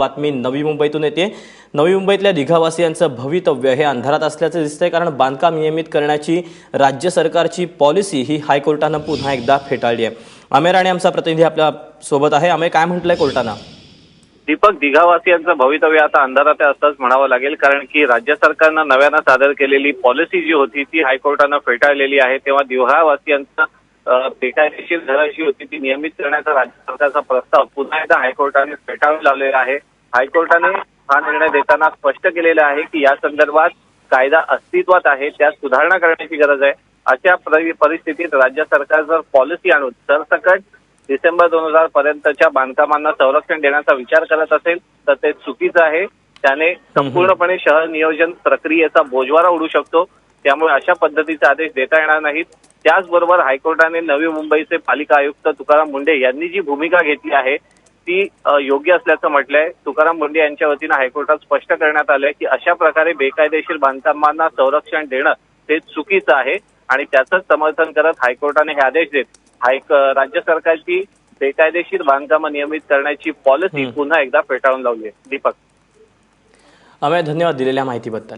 बातमी नवी मुंबईतून येते. नवी मुंबईतल्या दिघावासियांचं भवितव्य हे अंधारात असल्याचं दिसतंय कारण बांधकाम नियमित करण्याची राज्य सरकारची पॉलिसी ही हायकोर्टानं पुन्हा एकदा फेटाळली आहे. आमेर आणि आमचा प्रतिनिधी आपल्यासोबत आहे. आमेर काय म्हटलंय कोर्टानं? दीपक दिघावासियांचं भवितव्य आता अंधारात आहे असंच म्हणावं लागेल कारण की राज्य सरकारनं नव्यानं सादर केलेली पॉलिसी जी होती ती हायकोर्टानं फेटाळलेली आहे. तेव्हा दिघावासियांचं बेकायदेशीर घरं जी होती ती नियमित करण्याचा राज्य सरकारचा प्रस्ताव पुन्हा एकदा हायकोर्टाने फेटाळून लावलेला आहे. हायकोर्टाने हा निर्णय देताना स्पष्ट केलेला आहे की या संदर्भात कायदा अस्तित्वात आहे त्यात सुधारणा करण्याची गरज आहे. अशा परि- परिस्थितीत राज्य सरकार जर पॉलिसी आणून सरसकट डिसेंबर दोन हजार पर्यंतच्या बांधकामांना संरक्षण देण्याचा विचार करत असेल तर ते चुकीचं आहे. त्याने संपूर्णपणे शहर नियोजन प्रक्रियेचा बोजवारा उडू शकतो. त्यामुळे अशा पद्धतीचे आदेश देता येणार नाहीत. त्याचबरोबर हायकोर्टाने नवी मुंबईचे पालिका आयुक्त तुकाराम मुंडे यांनी जी भूमिका घेतली आहे ती योग्य असल्याचं म्हटलंय. तुकाराम मुंडे यांच्या वतीनं हायकोर्टात स्पष्ट करण्यात आलंय की अशा प्रकारे बेकायदेशीर बांधकामांना संरक्षण देणं ते चुकीचं आहे आणि त्याचंच समर्थन करत हायकोर्टाने हे आदेश देत. हायक राज्य सरकारची बेकायदेशीर बांधकामं नियमित करण्याची पॉलिसी. पुन्हा एकदा फेटाळून लावली आहे. दीपक. आमेर धन्यवाद दिलेल्या माहितीबद्दल.